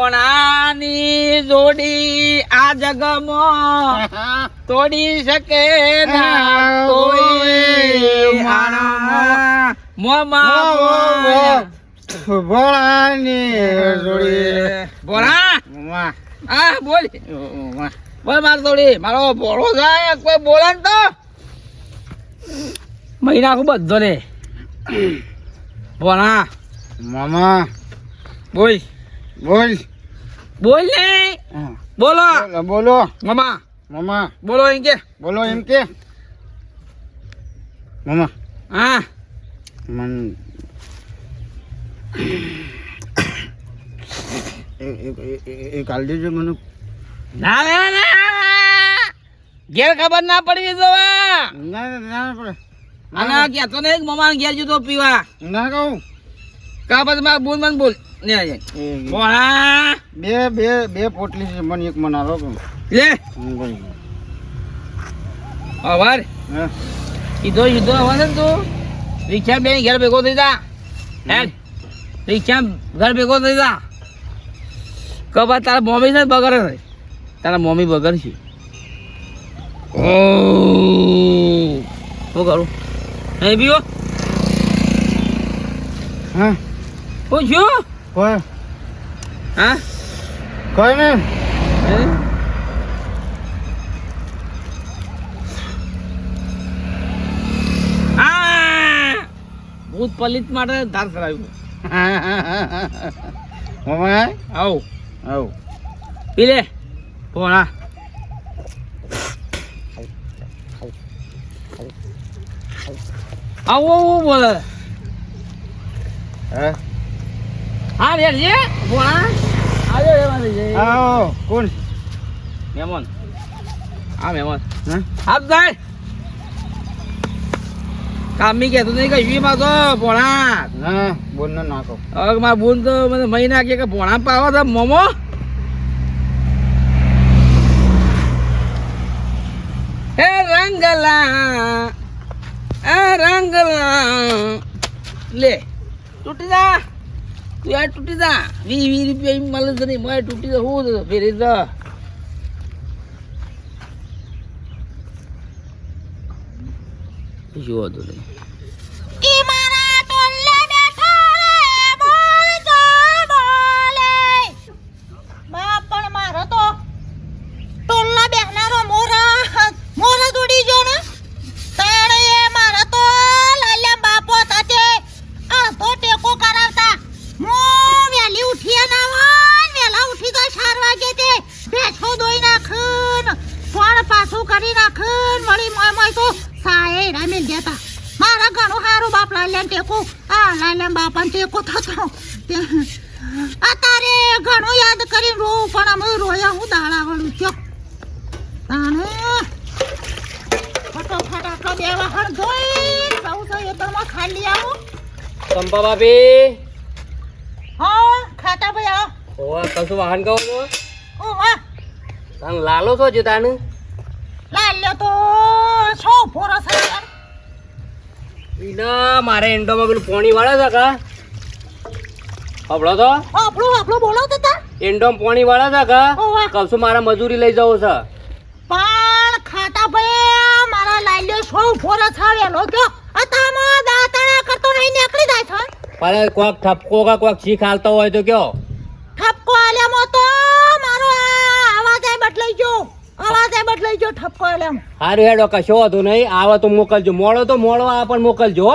પોણાની જોડી આ જગમાં તોડી શકે ના કોઈ મોમાં. ભોળાની જોડી. ભોળા? હા બોલ. બોલ માર થોડી મારો ભોળો થાય કોઈ બોલે તો. મહિના ખૂબ બધો રે ભોળા. મામા. બોલ. બોલ. બોલ ને. બોલો. બોલો મમા. મામા. બોલો એમ કે. બોલો એમ કે. મામા. હા. મન. એ- કાલ દેજો મને. ના ના ના ઘેર ખબર ના પડવી જોવા. ના ના પડે. અને કહેતો ને. મમા ઘેર જતો પીવા. ના કહું. કા પછી મારે બોલ મને બોલ. બે બે બે પોટલી છે મને એક મને રો લે. અવાર હા? કીધો કીધો તો. રિક્ષા બે ઘેર ભેગો થઈ જા. હે? રિક્ષા ઘર ભેગો થઈ જા. કબા તારા મમ્મી ને બગર તારા મમ્મી બગર છે. ઓ શું કરું? હે બીઓ હા? શું છું? કોઈ? હા? કોઈ ને ભૂત પલિત માટે ધાર કરાવ્યું આવ. આવ. પી લે. પોણા આવો બોલે. હા? હા રે રે પોણા આવ્યો રેવા દે આવો કોણ? મહેમાન. હા મહેમાન. હા? હાથ જાય. કામી કહેતો નહીં કે વી માં તો પોણા ના બોલ ના નાખો હવે મારા બોન તો મને મહિના કે પોણા પાવો તો મોમો? હે રંગલા રંગલા. લે તૂટી જા. તું યાર તૂટી જા. વી વી રૂપિયા મળે છે નહીં. મારે તૂટી જા હું ફેરી તો શું હતું નહીં ઈ મારા ટોલે બેઠો રે બોલ તો બોલે બાપ પણ મારો તો ટોલના બેહનારો મોરા મોરા જોડી જો ને તાણે એ મારા તો લાલ્યા બાપો સાથે અડધો ટેકો કરાવતા હું વહેલી ઉઠી ના હોય વહેલા ઉઠી તો ચાર વાગે તે ભેંસો દોઈ નાખન પણ પાછું કરી નાખન વળી મોય મોય તો સાયે રામેલ દેતા મારા ઘણું સારું બાપ લાલ્યા ટેકો આ લાલ્યા બાપા ટેકો થતો તે- અત્યારે ઘણું યાદ કરી રોવું પણ અમે રોયા હું દાડા વાળું છો તાણે ફટોફટ આટલો બે વાહણ ધોઈ સૌ સૌ એતરમાં ખાલી આવો ચંપા ભાભી હા ખાતા ભાઈ આવો. ઓવા કશું વાહન કહો છો? ઓ વાહ. તન લાલો છો જો તાને લાલ્યો તો છો ફોરો છે ઈના મારે એન્ડોમાં પેલું પોણી વાળા છે કા? હબળો તો આપણું આપણું બોલો તો તા એન્ડોમ પોણી વાળા છે કા? ઓવા. મારા મજૂરી લઈ જવું છે? પણ ખાતા ભાઈ મારા લાલ્યો છો ફોરો છાવેલો કયો અતામાં કરતો નીકળી જાય છો. પણ કોક ઠપકો કા કોક શીખ હાલતો હોય તો કયો? ઠપકો આલ્યામાં તો મારો અવાજ એ બદલાઈ ગયો. અવાજ એ બદલાઈ ગયો ઠપકો આલ્યામાં હારું હેડો કશો હતું નહીં. આવે તો મોકલજો. મોડો તો મોડો આ પણ મોકલજો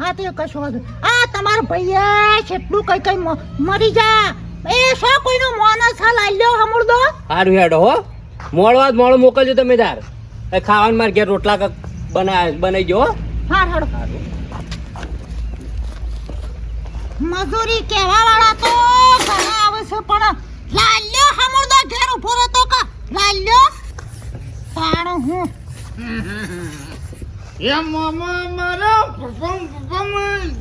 હા. તો કશો નહીં. આ તમારા ભૈયા કેટલું કઈ કઈ મ- મરી જા. એ શો કોઈનો મોનસ હા લાલ્યો હમુરદો? હારું હેડો હો. મોળવા મોડો મોકલજો તમે તાર. એ ખાવાનું માર ઘેર રોટલા કાંક બના ગયો હો. હા હાડો. મજૂરી કેવા વાળા તો ઘણા આવે છે પણ લાલ્યો હમુરદો ઘેર ઊભો રહેતો કા? લાલ્યો? પણ હું એ મામા મારો પપમ પપમ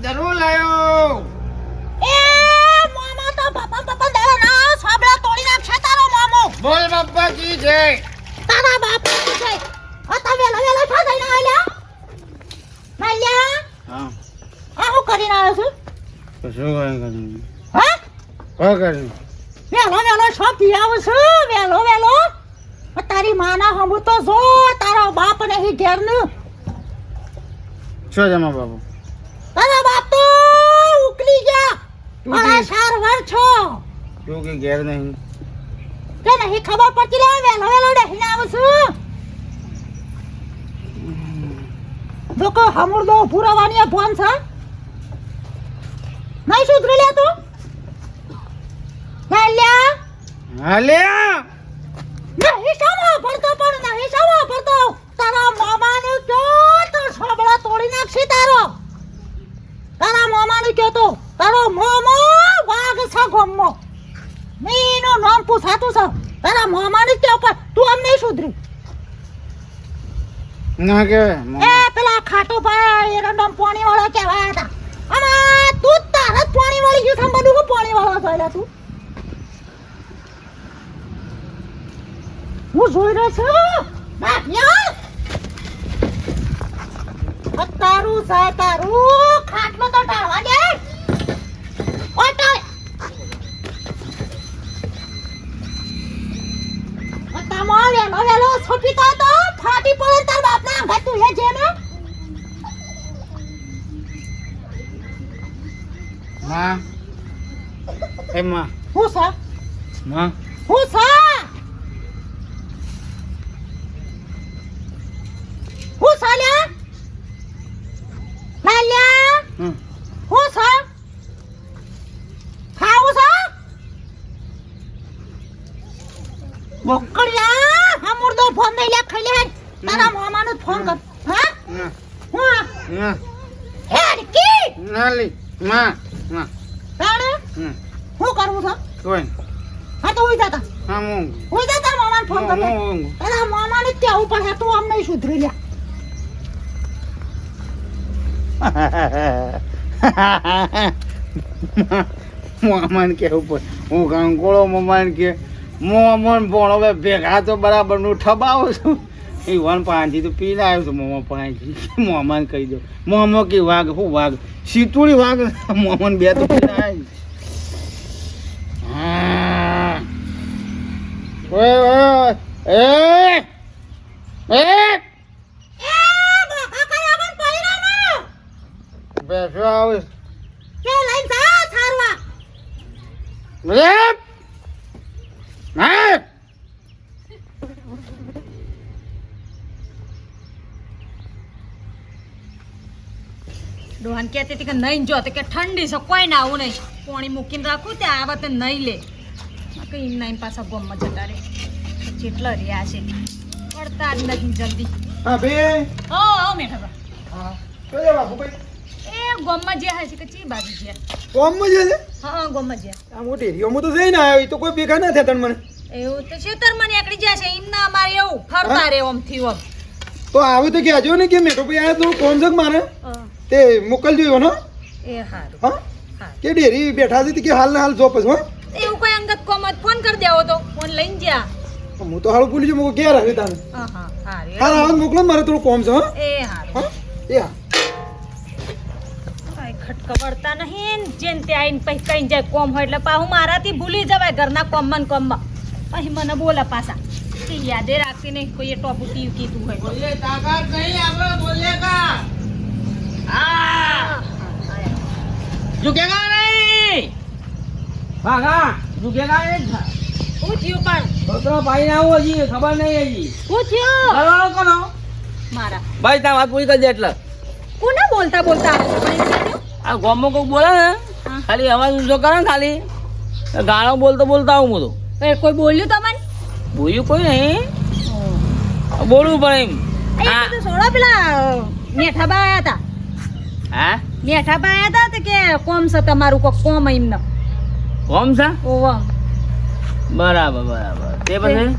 દરો લાયો. એ મામા તો બાપા પપમ દરો ના સાબળા તોડી નાખશે તારો મામો. બોલ બાપાજી જય તારા બાપા છે? અતા વેલા વેલા થા ના આલ્યા? માલ્યા હા. આ હું કરીને આવ્યો છું? કશું કઈ હા? વેલો વેલો પીયાવ છું વેલો વેલો. તારી માના હમુ તો જો તારો બાપ નહીં ઘેરનું. જમા તારા બાપ તો ઉકલી ગયા. મારા વર છો. તું કે ઘેર નહીં? કે નહીં ખબર પડતી લે વેલો વેલો નહીં આવું છું લોકો હમુરદો પુરાવાની ફોન છે. નહીં સુધરે લે તું. હાલ્યા હાલ્યા નહીં સામો પડતો પણ નહીં સામો પડતો તારા મામાને કયો તો સાંભળા તોડી નાખશે તારો. તારા મામાને કયો તો તારો મોમો વાઘ છે ગમો. મીનું નામ પૂછાતું છે. તારા મામાને કયો પણ તું અમને સુધરી. ના કે એ પેલા ખાટો ભાઈ એરંડમ પાણી વાળો કહેવાય હતા. જ તારા પાણી વાળી ગયું આમ બધું પાણી વાળો થયેલા તું. હું જોઈ રહ્યો છું. તારું છે તારું ખાટલો તો ટાળવા દે. ઓય ટાળ. આ તામો વેલો વેલો છોપી તો ફાટી પડે તાર બાપના તું હે જેને માં એ માં હું છે માં હું છે હું છે લ્યા? લાલ્યા. હું છે ખાવું છે બોકડિયા હમુરદો ફોન દઈ લે ખાઈ લે તારા મામાનો ફોન કર. હા? હું ના હેડ કી? ના લી. માં. રાણે હમ. હું કરવું છે? કોઈ હા તો ઉઈ જાતા. હા હું ઉઈ જા તારા મામાને ફોન કર હું તારા મામાને પડે તું આમ નહીં સુધરી લે. મામાને કેવું ઉપર. હું કંકોળો મમાને કે મોમન ભણો બે ભેગા તો બરાબરનું ઠબાવું છું. એ વન પાંચી તો પીને આવ્યો છું મોમા પાંચી મોમાન કહી દો મોમો કે વાઘ હું વાઘ? સીતુડી વાઘ? મોમન બે તો પીને આવી બેસો આવે. લઈ જા થારવા ડોહાન કહેતી હતી કે નહીં જો કે ઠંડી છે કોઈ ના આવું નહીં. પાણી મૂકીને રાખું તે આ વાત નહીં લે. કઈ નહીં પાછા ગોમમાં જતા રે જેટલા રહ્યા છે. પડતા જ નથી જલ્દી. હા બે. હો હો મેઠા હા. તો જા બાપુ ભાઈ એ ગોમમાં જે છે કે ચી બાજુ છે ગમમાં જે હા ગોમમાં જે. આ મોટી એરિયોમાં તો જઈને આવ્યો એ તો કોઈ ભેગા ના થયા તને મને. એવું તો છેતરમાં નીકળી જાય છે એમના અમારે એવું. ફરતા રે ઓમથી ઓમ તો આવે તો કહેજો ને કે મેઠો ભાઈ આ તો કોણ છે મારે? હા, તે મોકલજો એનો એ હારું. હા? હા કે ડેરી બેઠા છે કે હાલ ને હાલ જોપસ હો એવું કોઈ અંગત કોમ જ ફોન કરી દેવો તો ફોન લઈને જા હું તો હાલ ભૂલી જો મોકો ક્યાં રહ્યું તાને હા હા હા મોકલો મારે થોડું કોમ છે હા. એ હા? એ હા. કાંઈ ખટકવડતા નહીં જેન તે આઈને પછી કઈ જાય કોમ હોય એટલે પાછું મારાથી ભૂલી જવાય ઘરના કોમમાં ને કોમમાં. પછી મને બોલા પાછા કે યાદે રાખતી નહીં કોઈએ ટોપ ઉતી કીધું હોય બોલે તાકાત નહીં આપણે બોલે કા? નહીં! ભાગા ઝુકેગા નહીં શું થયું પણ? છોકરો ભાઈ ના આવો હજી ખબર નહીં હજી. શું થયું? ઘરવાળો કોનો? મારા. ભાઈ તા વાત પૂરી કરી દે એટલે. કોને બોલતા બોલતા. આ ગોમો કોઈ બોલે ને ખાલી અવાજ ઊંચો કરે ને ખાલી. તો ગાળો બોલતો બોલતા આવું હું તો કોઈ બોલ્યું તમને? બોલ્યું કોઈ નહીં. બોલવું પડે એમ. છોડો પેલા મેઠાબા આવ્યા હતા. હા? મેઠા આયા હતા તો કે કોમ છે તમારું કોક કોમ એમને કોમ છે? ઓવા. બરાબર બરાબર. તે પછી?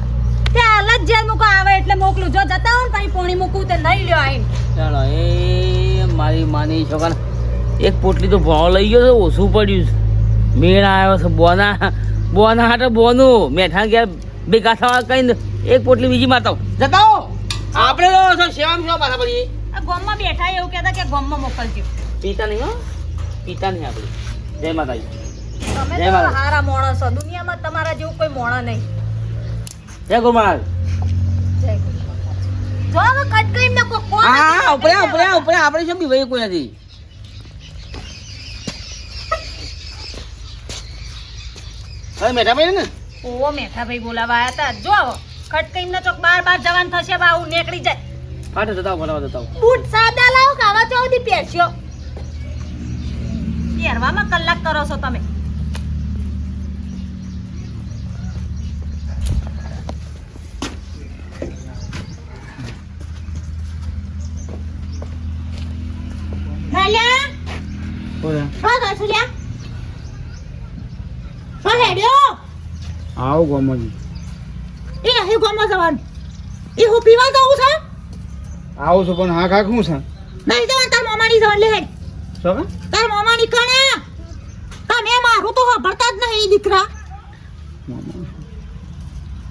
તે હાલ જ જેલ મૂકો આવે એટલે મોકલું. જો જતા હોય ને પછી પોણી મૂકું તે લઈ લ્યો આઈને. ચાલો એ મારી માની છોકરા એક પોટલી તો ભાવ લઈ ગયો છે ઓછું પડ્યું છે. મેળ આવ્યો છે બોના બોના હાટે બોનું. મેઠા ગયા ભેગા થવા કઈ એક પોટલી બીજી માતાઓ જતા હો. આપણે સેવામાં શું પાછા ગામમાં બેઠા એવું કહેતા કે ગોમમાં મોકલજો. પીતા નહીં હો. પીતા નહીં આપણે. જય માતાજી. તમે તો હારા મોણા છો દુનિયામાં તમારા જેવું કોઈ મોણા નહીં. જય ગુરુ મહારાજ જય ગુરુ જો હવે કટ કરી કોઈ કોણ હા ઉપરે ઉપરે ઉપરે. આપણે શું બીવાય કોઈ નથી. હવે મેઠાભાઈ ને? ઓ મેઠાભાઈ બોલાવા આવ્યા હતા જો હવે ના ચોક બાર બાર જવાનું થશે બા હું નીકળી જાય. ફાટે જતા ફટાફટ જતા બૂટ સાદા લાવો કાવા ચોથી પહેરશો? પહેરવામાં કલાક કરો છો તમે. આવો ગોમજી. એ નહીં ગોમાં જવાનું. એ હું પીવા જવું છે? આવું છું પણ હા કાક શું છે? નહીં જવાનું તાર મામાની જવાનું લે શું? તાર મામાની કણે? તમે મારું તો સાંભળતા જ નહીં દીકરા.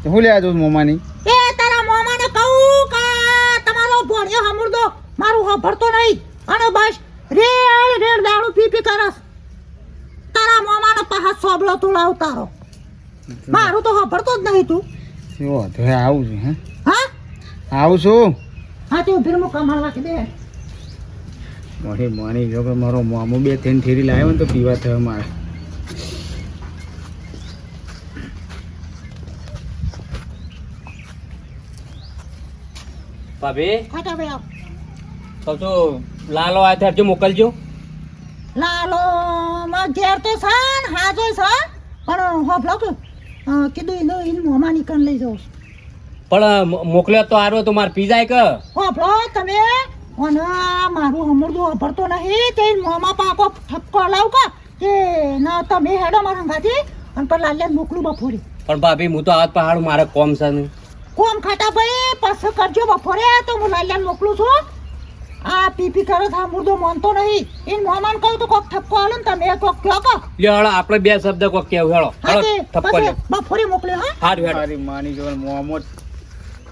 તો હું જઉં મોમાની? એ તારા મામાને કહું કા તમારો ભોણિયો હમુરદો મારું સાંભળતો નહીં. અને બસ રેડ રેડ દારૂ પી પી કરસ. તારા મામાને પાહા સોબળો તોડાવ તારો. મારું તો સાંભળતો જ નહીં તું. શું હે આવું છું હે? હા? આવું છું? હા તે ઊભી હું કમાડવા કે દે. મોટી માની જો કે મારો મામો બે ત્રણ થેરી લાવ્યો ને તો પીવા થયો મારે. ભાભી? ખાટા ભાઈ આવ. તો તો લાલો આ ત્યારથી મોકલજો. લાલો માં ઘેર તો છે ને હાજો છે પણ હોભળો કે કીધું એનો એને મોમાં કણ લઈ જાઉં છું. પણ મોકલ્યો તો આરો તો મારે પીઝા જાય કે? હોભળો તમે. અને મારું હમરદું વાપરતો નહીં. તે મોમાં પાકો ઠપકો લાવ કા? કે ના તમે હેડો મારા હંગાથી અને પર લાલ્યા મોકલું બપોરે. પણ ભાભી હું તો હાથ પહાડ મારે કોમ છે ને કોમ ખાટા ભાઈ પછી કરજો બફોરે તો હું લાલ્યાને મોકલું છું. આ પીપી કરો થા મુર્દો માનતો નહીં. ઇન મોમાન કહું તો કોક ઠપકો આલો ને તમે કોક કહો કો? લે હળો આપણે બે શબ્દ કોક કેવું હેળો થપ્પો પછી લ્યો. મોકલ્યો હા? હારું હેળો. મારી માની જો મોમો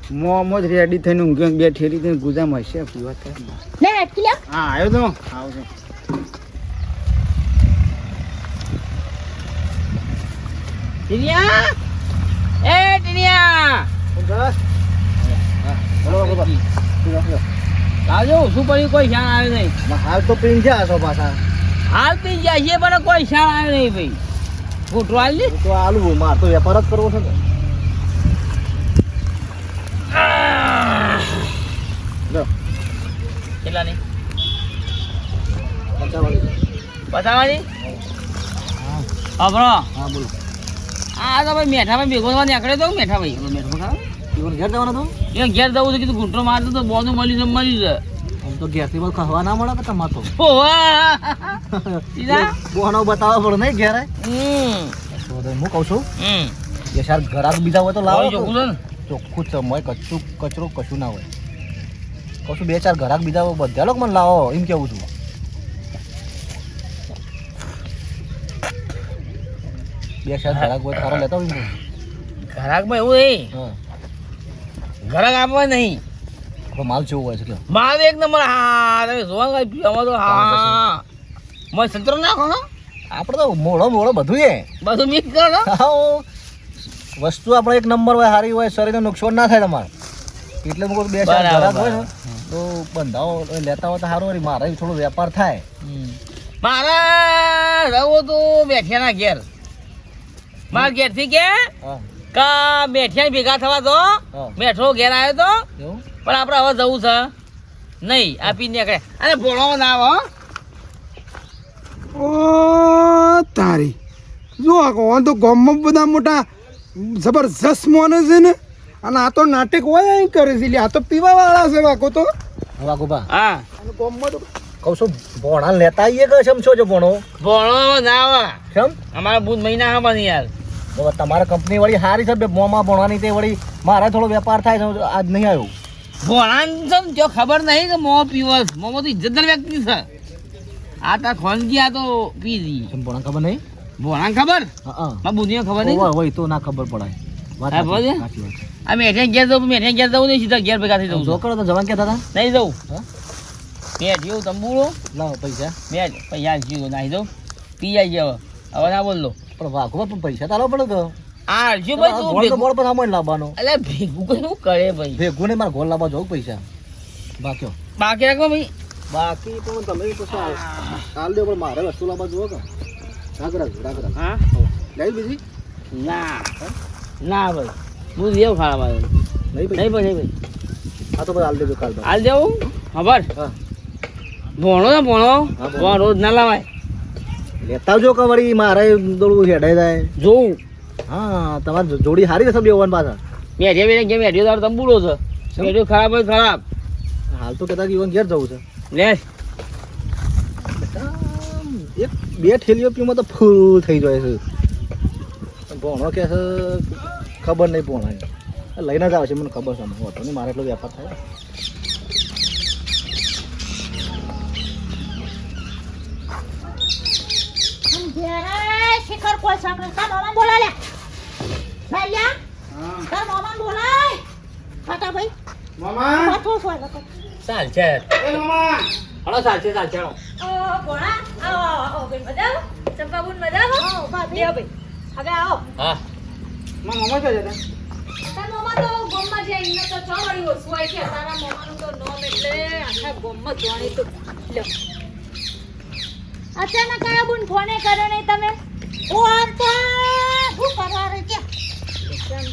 મોમો જ રેડી થઈને ઊંઘ્યો બે ઠેરી થઈને ગુજામાં હશે પીવા થયો લે હેડકી લે. હા આવ્યો તો. આવું છું ટીનિયા! એ ટીનિયા! આવજો શું પડ્યું? કોઈ શાણ આવે નહીં. હાલ તો પીન છે આસો પાછા. હાલ પીન જાય છે પણ કોઈ શાણ આવે નહીં ભાઈ. હું ટ્રોલ લે તો આલુ માર તો વેપાર જ કરવો છે ની. બતાવવાની અભરો. હા બોલો. આ તો ભાઈ મેઠા ભાઈ ભેગો નીકળ્યો તો મેઠા ભાઈ. મેઠો ઘેર જવાનો તો એ ઘેર જવું તો કીધું મારતો તો બોનું મળ્યું છે આમ તો ઘેરથી બહુ ખાવા ના મળે તમાર તો? બોનો બતાવવા પડે નહીં ઘેરે? હું કહું છું ઘરાક બીજા હોય તો લાવો ચોખ્ખું છે ચોખ્ખું કચરો કશું ના હોય. કહું છું બે ચાર ઘરાક બીજા બધા લોકો મને લાવો એમ કેવું છું. બે ચાર ઘરાક હોય તારો લેતો હોય ઘરાકમાં એવું નહીં. હા. ઘરાક આપવા નહીં. માલ જેવું હોય છે કે? માલ એક નંબર હા તમે જોવા પીવામાં તો હા. મને સંતરો નાખો હા? આપણે તો મોળો મોળો બધું એ. બધું મિક્સ કરો ને. વસ્તુ આપણે એક નંબર હોય સારી હોય શરીરને નુકસાન ના થાય તમારે. એટલે હું કહું બે ચાર ઘરાક હોય ને. તો બંધાઓ લેતા હોય તો સારું હોય મારે થોડો વેપાર થાય. મારે રહો તો બેઠિયાના ઘેર. મારા ઘેરથી કે કા બેઠિયા ભેગા થવા તો બેઠો ઘેર આવ્યો તો. પણ આપણે હવે જવું છે. નહીં આ પી નીકળે. અરે ભોળો ના આવો હો. ઓ તારી. જો આ કોણ તો ગામમાં બધા મોટા જબરજસ્ત મોને છે ને. અને આ તો નાટક હોય અહીં કરે છે. લે આ તો પીવા વાળા છે વાકો તો. હા અને ગામમાં તો કહું છું ભોણા લેતા આવીએ કે છમ છો જો ભોણો? ભોળો ના આવે. કેમ? અમારા બુધ મહિના હા બની યાર હવે તમારા કંપની વળી સારી છે બે મોંમાં ભોણાની તે વળી મારે થોડો વેપાર થાય છે આજ નહીં આવ્યો. ભોળાને છે ને જો ખબર નહીં કે મો પીવો છે. મોમાં તો ઇજ્જતદાર વ્યક્તિ છે. આ તા ખોનગી આ તો પી દી ભણા ભોણા ખબર નહીં? ભોળાને ખબર? હા હા. મારા ખબર નહીં? હોય હોય તો ના ખબર પડાય. આ મેઠે ઘેર જવું મેઠે ઘેર જવું નહીં સીધા ઘેર ભેગા થઈ જવું જો તો જવાન કહેતા હતા? નહીં જવું. મેં જેવું તંબુરો લાવો પૈસા. મેં પૈસા જીવો નાહી દઉં પી જાય છે હવે હવે ના બોલ પણ વાઘો પણ પૈસા તારો પડે કે આ તું ગોળ તો ભેગું ગોળ પર સામાન લાવવાનો. અલે ભેગું કરે ભાઈ? ભેગું ને મારે ગોળ લાવવા જવું પૈસા. બાક્યો બાકી રાખો ભાઈ. બાકી તો તમે પછી કાલ દે પણ મારે વસ્તુ લાવવા જુઓ કે. રાગ હા? લઈ બીજી. ના. ના ભાઈ હું દેવ ખાવા ભાઈ નહીં નહીં ભાઈ ભાઈ નહીં ભાઈ. હા તો બધા હાલ દેજો કાલ હાલ દેવું? ખબર? હા. ભણો ને ભણો? રોજ ના લાવાય. લેતા જો કે વળી મારે દોડવું હેડાઈ જાય. જોવું હા તમારી જોડી સારી રહેશે બે વન પાછા મેઢિયા બેઠે કેમ મેઢિયો તારો તંબુડો છે? મેઢિયો ખરાબ હોય ખરાબ. હાલ તો કદાચ ઈવન ઘેર જવું છે. લે. એક બે ઠેલીઓ પીમાં તો ફૂલ થઈ જાય છે. ભોણો કે છે ખબર નહીં ભોણા લઈને જ આવશે છે મને ખબર છે ઓટો નહીં મારે એટલો વેપાર થાય. શિખર કોઈ સાંકળે તાર મામા બોલા. લે ભાલ્યા તાર મામા બોલાય ફાટા ભાઈ મામા પાછો છો લખો ચાલ છે એ મામા હળો ચાલ છે ચાલ છે ઓ ભોળા આવો. આવો આવો બેન મજામાં ચંપાબુન મજા આવો. ભાભી. ભાઈ. હવે આવો. હા. મામા મામા ક્યાં જતા તારા મોમાં તો ગોમમાં જે એમને તો છ વળી ઓછું હોય છે. તારા મોમાનું તો નામ એટલે આખા ગોમમાં જાણીતું લ્યો અચાનક આયા બુન ફોને કર્યો નહીં તમે? ઓમ તો હું કરવા રે કે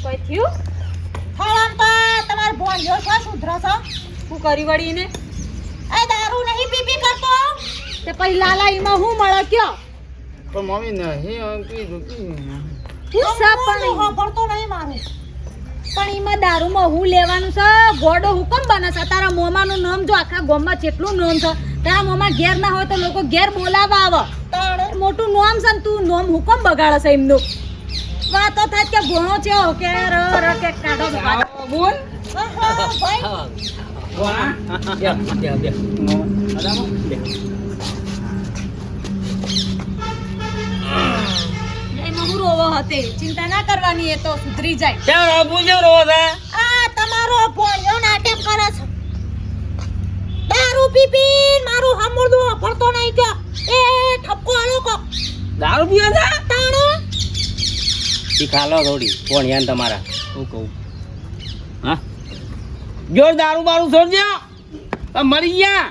કોઈ થયું? ફળમ તો તમાર ભોંજો છો સુધરો છો? હું કરી વળી ને એ દારૂ નહીં પીપી કરતો. તે પછી લાલા ઈમાં હું મળો કયો? પણ મમ્મી નહીં આમ કીધું કે હું સા પણ પડતો નહીં મારું. પણ એમાં દારૂમાં હું લેવાનું છે? ગોડો હુકમ બને છે તારા મોમાનું નામ જો આખા ગામમાં કેટલું નામ છે. તારા મોમાં ઘેર ના હોય તો લોકો ઘેર બોલાવા આવે. મોટું નામ છે ને તું નામ હુકમ બગાડે છે એમનું? વાતો થાય કે ભણો છે કે ર ર કે કાઢો. બોલ. ભાઈ. હું રોવો હતે. ચિંતા ના કરવાની એ તો સુધરી જાય. ક્યાં રોવું છે રોવો છે? આ તમારો ભોંજો નાટક કરે છે. દારૂ પી પી મારું હમુરદું ફરતો નહીં કે એ ઠપકો આલો કો દારૂ પીવે છે? તાણે. શીખાલો થોડી યાન તમારા. હું કહું. હા? જો દારૂ બારૂ છોડજો મરી ગયા.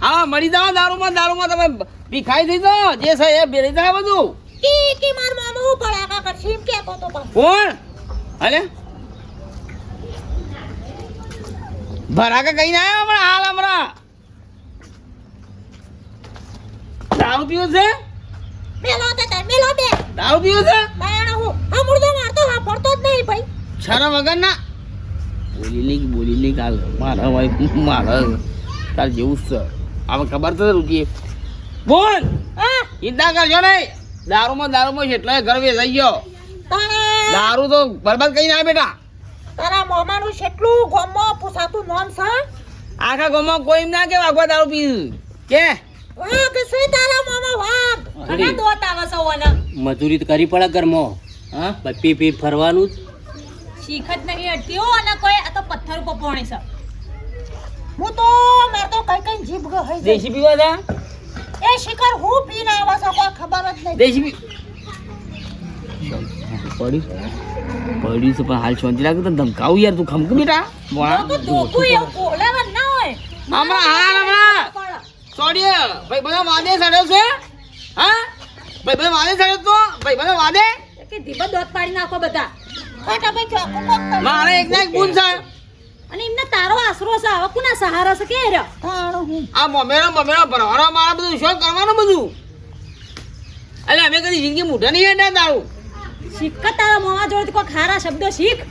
હા મરી જાઓ દારૂમાં. દારૂમાં તમે ભીખાઈ થઈ જાઓ. જે છે એ બેરી જાય બધું. કી કી માર મામા કેતો તો કોણ? ભરાકા કઈ ના આવ્યા હાલ હમણાં. દારૂ પીવું છે? મેલો તે તાર મેલો બે. દારૂ પીવું છે? તાણે હું મારતો હા જ નહીં ભાઈ. શરમ વગર ના. બોલી નહીં બોલી નહીં કાલ મારા ભાઈ મારા તાર જેવું છે. હવે ખબર તો રૂચી બોલ. ચિંતા કરજો નહીં. દારૂમાં દારૂમાં એટલે ઘર વેચાઈ ગયો. દારૂ તો બરબાદ કઈ ના બેટા. તારા મોમાનું કેટલું ગોમો પૂછાતું નામ છે? આખા ગોમો કોઈ એમ ના કે વાગવા દારૂ પી કે? વાહ કે સુઈ તારા મામા વાહ ઘણા દોત આવે છે ઓને મજૂરી તો કરવી પડે ઘરમો. હા? પી પી ફરવાનું જ. શીખ જ નહીં અટતી હો અને કોઈ આ તો પથ્થર ઉપર પોણી છે. હું તો માર તો કઈ કઈ જીભ ગઈ દેશી પીવા તા એ શિખર હું પીને આવા છો? કોઈ ખબર જ નહીં. દેશી પડી પડી છે પણ હાલ શાંતિ લાગે તો ધમકાવું યાર તું ખમક બેટા. વાહ તો ધોકું એવું બોલાવા ના હોય. હમણાં હાલ હમણાં. સોડીએ ભાઈ બધા વાદે સડ્યો છે? હા? ભાઈ બધા વાદે સડ્યો તો? ભાઈ બધા વાદે? કે ધીબા દોત પાડી નાખો બધા. કાકા ભાઈ ચોખ્ખું કોક કરી મારે એક ના એક બૂન છે. અને એમને તારો આશરો છે હવે કોના સહારા છે કે રહ્યો હું? આ મમેરા મમેરા ભરવાના મારા બધું શોખ કરવાનું બધું? અલે અમે કદી જિંદગી મૂઢા નહીં હેડા દારૂ? શીખ કે તારા મોવા જોડે કોઈ ખારા શબ્દો શીખ?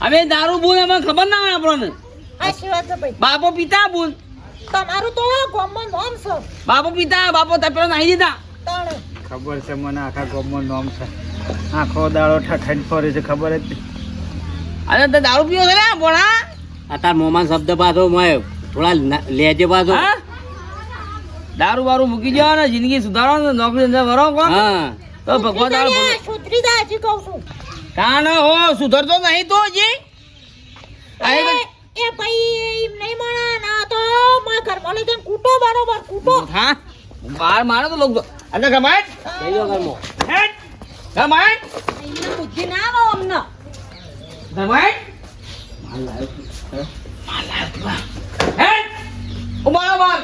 અમે દારૂ બોલ અમે ખબર ના હોય આપણને. ભાઈ. બાપો પિતા બોલ. તમારું તો ગોમમાં નોમ છે. બાપો પિતા બાપો તપેલો નાહી દીધા. ખબર છે મને આખા ગોમન નોમ છે. આખો દાડો ઠઠ ફરે છે ખબર જ નહીં. અરે તે દારૂ પીવો છે ને ભોળા આ તાર મોમાં શબ્દ પાછો મોય થોડા લેજે પાછો. હા? દારૂ બારૂ મૂકી જાવ ને જિંદગી સુધારો ને નોકરી ધંધા ભરો કો હા. તો ભગવાન દારૂ ભલે. સુધરી જા હજી કહું છું. કાન હો સુધરતો નહીં તો જી આ એ ભાઈ એમ નહીં માણા ના તો મારા ઘરમાં લઈ જઈને કૂટો બરોબર કૂટો. હા? બાર મારે તો લોકો અંદર કમાટ લઈ જાઓ ઘરમાં. હેટ એમને બુદ્ધિ ના આવો અમને. ધમાઈ માલ લાવ્યો હે? માલ લાવ્યો તું. હે ઊભા રહો બાર.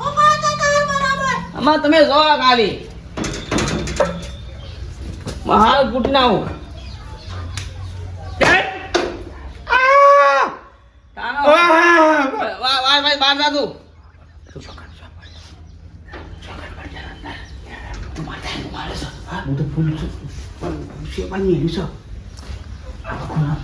ઊભા તો તાર બરાબર આમાં તમે જો ખાલી મહાલ કૂટી નાખું હે? તારો- વાહ, વાહ, વાહ, બહાર જા તું. દાદ, ઊભા. ઊભો રહો.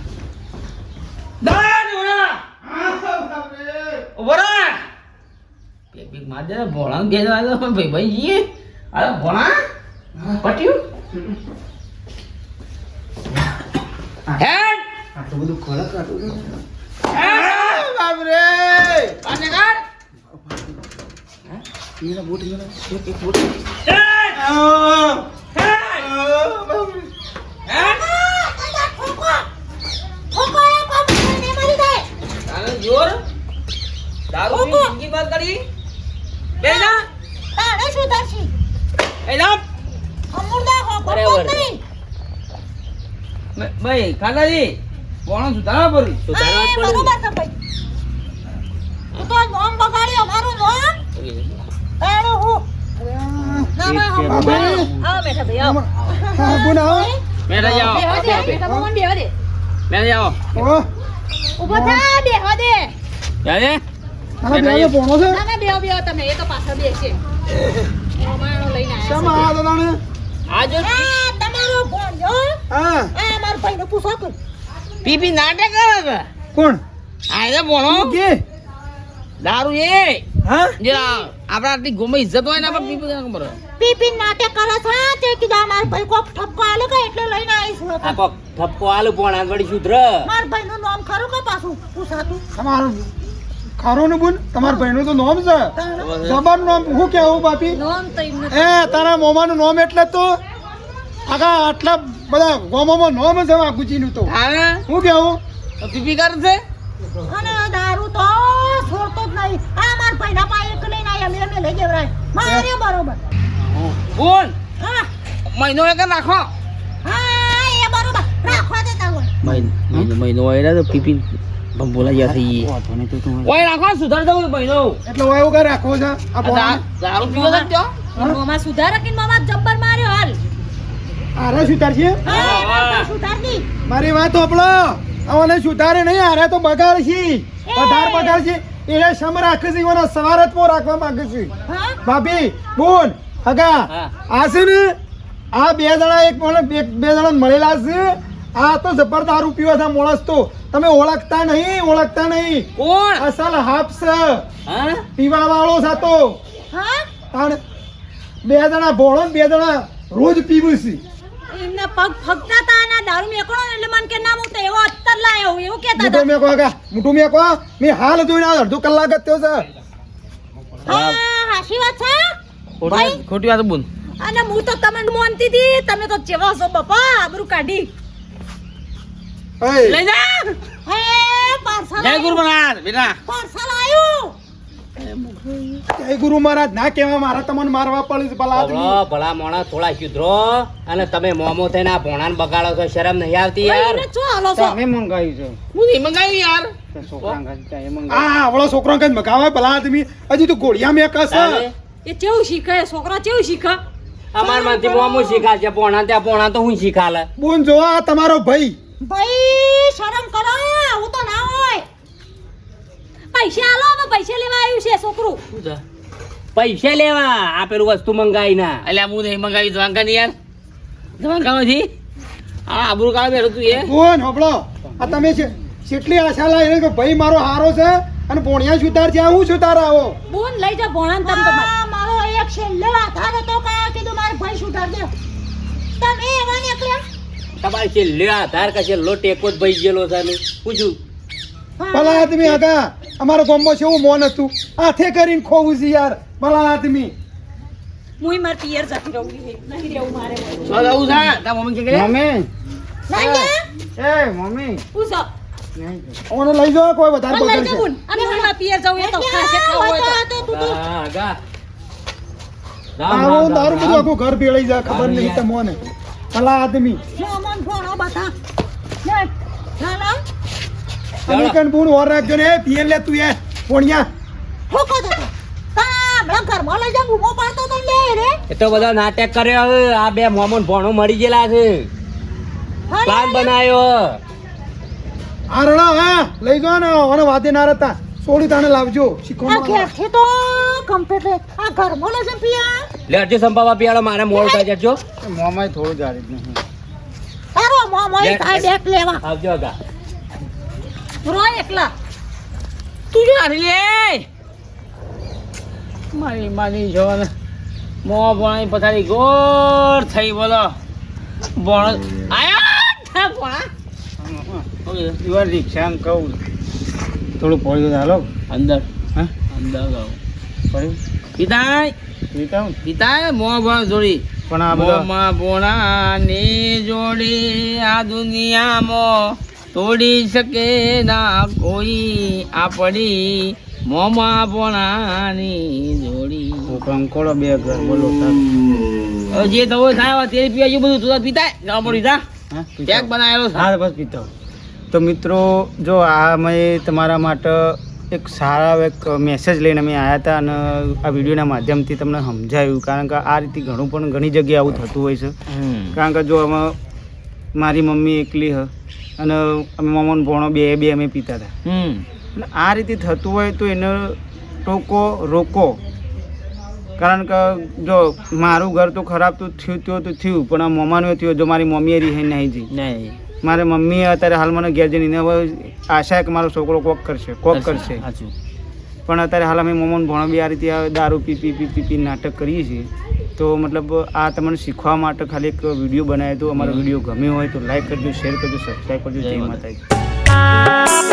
પેક બેક માર દે ને, ભોળાને બે તો ભાઈ ભાઈ જઈએ અરે ભોળા પટ્યું હેડ આટલું બધું ખોરાક કાઢું છું. હેડ પાને કાઢ પેલા બોટ મેળો. એક એક બોટ હેડ આ, હેડ આ, બાપરે. હેડ તાજા ઠોકો ઠોકો એ કોમ કરીને મરી જાય તારે જોર દારૂ પી જિંદગી બાદ કરી બે તારે શું થશે એ અમુરદા હો બરાબર. ભાઈ કાકાજી ભોળો સુધારવા પડી સુધારવા જ એ છે ભાઈ તું તો નોમ બગાડ્યો મારું નોમ તારું હું ના ના હો આવો બેઠા ભાઈ આવો હા બોલ બેઠા જાઓ દે બેઠા ભગવાન બેહો દે બેઠા જાઓ ઓ ઊભો થા બેહો દે જાજે આના બે ભણો છે? ના ના બેહો તમે એ તો પાછળ બેસે. અમારો લઈને આવ્યા આ તો તાણે? આ જો આ તમારો જો હા. આ મારા ભાઈને પૂછો કે પીપી નાટક કરે છે? કોણ? આ એ ભોળો કે? દારૂ એ. હા? જે આપણા આટલી ગોમે ઇજ્જત હોય ને આપણે પીપી ના ખબર પીપી નાટક કરે છે તે કીધા મારા ભાઈ કોક ઠપકો આલે કે એટલે લઈને આવીશ આ કોક ઠપકો આલે પણ આગળ શુદ્ર. મારા ભાઈનું નામ ખરું કે પાછું? પૂછાતું. તમારું ખારો ને બોલ તમારા ભાઈનું તો નોમ છે. જબર નોમ હું કેવું બાપી? નોમ એ તારા મોમાનું નોમ એટલે જ તો આખા આટલા બધા ગોમોમાં નોમ છે વાઘુજીનું તો. હા? હું કેવું તો પી પી છે? અને દારૂ તો છોડતો જ નહીં. આ મારા ભાઈના પાસે એક લઈને આવી અમે અમે લઈ જવરાય મારે બરોબર. બોલ. હા. મહિનો એક રાખો. હા એ બરોબર. રાખવા દે તારું મહિનો મહિનો હોય તો પી પી બોલા ગયા થઈ ઓય રાખો સુધાર દઉં ભાઈનો એટલે ઓય ઉગા રાખો છે. આ દારૂ પીવો છે ત્યો? મામા સુધાર કે મામા જબ્બર માર્યો હાલ. આરે સુધાર છે હા સુધાર દી મારી વાત ઓપળો આવને સુધારે નહીં આરે તો બગાડ છે પધાર પધાર છે એને સમ રાખે છે એનો સવાર જ પો રાખવા માંગે છે. ભાભી બોલ હગા. હા. આ છે ને આ બે જણા એક પણ બે બે જણા મળેલા છે. આ તો જબર દારૂ પીવા છે મોળસ તો. તમે ઓળખતા નહીં ઓળખતા નહીં. કોણ? અસલ હાફસ હા? પીવા વાળો સાતો હા? તાણ બે જણા ભોળો બે જણા રોજ પીવું છે. એમના પગ ફગતા હતા અને દારૂ મેકણો ને એટલે મને કે ના હું તો એવો અત્તર લાયો એવું કેતા મોટું હતા. મેં કહો કા મોટું મેં કહો મેં હાલ જોઈને આ અડધો કલાક જ થયો છે. હા હાશી વાત છે? ખોટી વાત બોલ. અને હું તો તમને મોનતી હતી તમે તો જેવા છો બાપા આબરૂ કાઢી. લઈ જા હે પાર્સલ જય ગુરુ મહારાજ બેટા પાર્સલ આવ્યું જય ગુરુ મહારાજ ના કેવા મારા તમને મારવા પડ્યું ભલા ભલા ભલા મોણા થોડા શુદ્રો અને તમે મોમો થઈને આ ભોણાને બગાડો છો શરમ નહીં આવતી યાર. તમે મંગાવ્યું છે. હું નહીં મંગાવી યાર. છોકરા મંગાવ્યું કઈ મગાવે ભલા આદમી. હજી તો ગોળિયા મેં કસ. એ કેવું શીખે? છોકરા કેવું શીખે? અમારમાંથી મોમો શીખાશે પોણા ત્યાં પોણા તો હું શીખાલે. બોન જો આ તમારો ભાઈ. ભાઈ શરમ કરો તો ના હોય. પૈસા આલો અમે પૈસા લેવા આવ્યું છે છોકરું. શું છે? પૈસા લેવા આ પેલું વસ્તુ મંગાવી ના. એટલે હું નહીં મંગાવી દ્વારકા ની યાર. દ્વારકા નથી આ આબરૂ કાળ બેઠો તું એ. કોણ? હોબળો આ તમે છે- કેટલી આશા લાવી કે ભાઈ મારો હારો છે અને ભોણિયા સુતાર છે હું સુતાર આવો? બોન લઈ જા ભોણાને તમ તમાર. મારો એક છેલ્લો આધાર હતો કે કીધું મારે ભાઈ સુધાર દે. તમે એવા નીકળ્યા? તમારે છેલ્લે આધાર કે છેલ્લો ટેકો જ ભઈ ગયેલો છે ને પૂછું. ભલા આદમી આગા અમારા ગામમાં છે એવું મોન હતું. હાથે કરીને ખોવું છે યાર. ભલા આદમી. હું માર પિયર જતી રહું. નહીં રહેવું મારે. શું આવું છે. મમ્મી કે મમ્મી. ના એ મમ્મી. પૂછો. ઓને લઈ જાઓ કોઈ વધારે અને હું પિયર જવું એ તો ખાશે ખાવું હોય તો. તો તું. હા, આગા. આવો દારૂ બધું આખું ઘર ભેળાઈ જાય ખબર નહીં. તમને ભલા આદમી મોમન ભણો બધા લે ચાલો તમે કણ બૂન ઓર રાખજો ને. પીએ લે તું એ પોણિયા. હોકો તો તો ઘરમાં લઈ જા બૂમો પાડતો તો લે રે. એ તો બધા નાટક કરે હવે. આ બે મોમન ભણો મળી ગયેલા છે. પ્લાન બનાવ્યો આ રણા હા. લઈ ગયો ને ઓને વાતે ના રહેતા સોડી તાને લાવજો આ શીખવા ઘેરથી તો કમ્પ્લીટ આ ઘરમાં લઈ જા પિયા લેજો સંભાવા પિયાળો મારે મોળ થાય જજો મોમાય થોડું જારી નહીં તારો મોમો થાય બેક લેવા. આવજો ગા રો એકલા. તું જો નાખી લે. મારી માની જોવાને. મો ભણાઈ પથારી ગોર થઈ બોલો. ભણ આયા થા ભણા યુવા રિક્ષામાં કહું. થોડું પડ્યું હાલો. અંદર. હા? અંદર પડ્યું પિતાય? પીતા પિતાય મો ભણ જોડી. પણ આ મોમાં ભોણાની જોડી આ દુનિયામાં તોડી શકે ના કોઈ. આપણી મોમાં ભોણાની જોડી. કંકોડો બે ઘર બોલો હવે જે થવો થાય તેલ પીવા બધું તું પીતા પડી જા પેક બનાવેલો હા બસ પીતો. તો મિત્રો જો આ મેં તમારા માટે એક સારા એક મેસેજ લઈને અમે આવ્યા હતા અને આ વિડીયોના માધ્યમથી તમને સમજાયું. કારણ કે આ રીતે ઘણું પણ ઘણી જગ્યાએ આવું થતું હોય છે. કારણ કે જો અમે મારી મમ્મી એકલી હ અને અમે મમ્મન ભોણો બે બે અમે પીતા હતા. અને આ રીતે થતું હોય તો એને ટોકો રોકો. કારણ કે જો મારું ઘર તો ખરાબ તો થયું તો થયું પણ આ મમ્માનું થયું જો મારી મમ્મીએ રહી નહીં જઈ નહીં. મારે મમ્મી અત્યારે હાલ મને ઘેર જઈને હવે આશા કે મારો છોકરો કોક કરશે કોક કરશે. સાચું. પણ અત્યારે હાલ અમે મમ્મન ભણો બી આ રીતે દારૂ પી પી પી પી પી નાટક કરીએ છીએ. તો મતલબ આ તમને શીખવા માટે ખાલી એક વીડિયો બનાવ્યો હતો અમારો વીડિયો ગમ્યો હોય તો લાઈક કરજો શેર કરજો સબસ્ક્રાઈબ કરજો. જય માતાજી.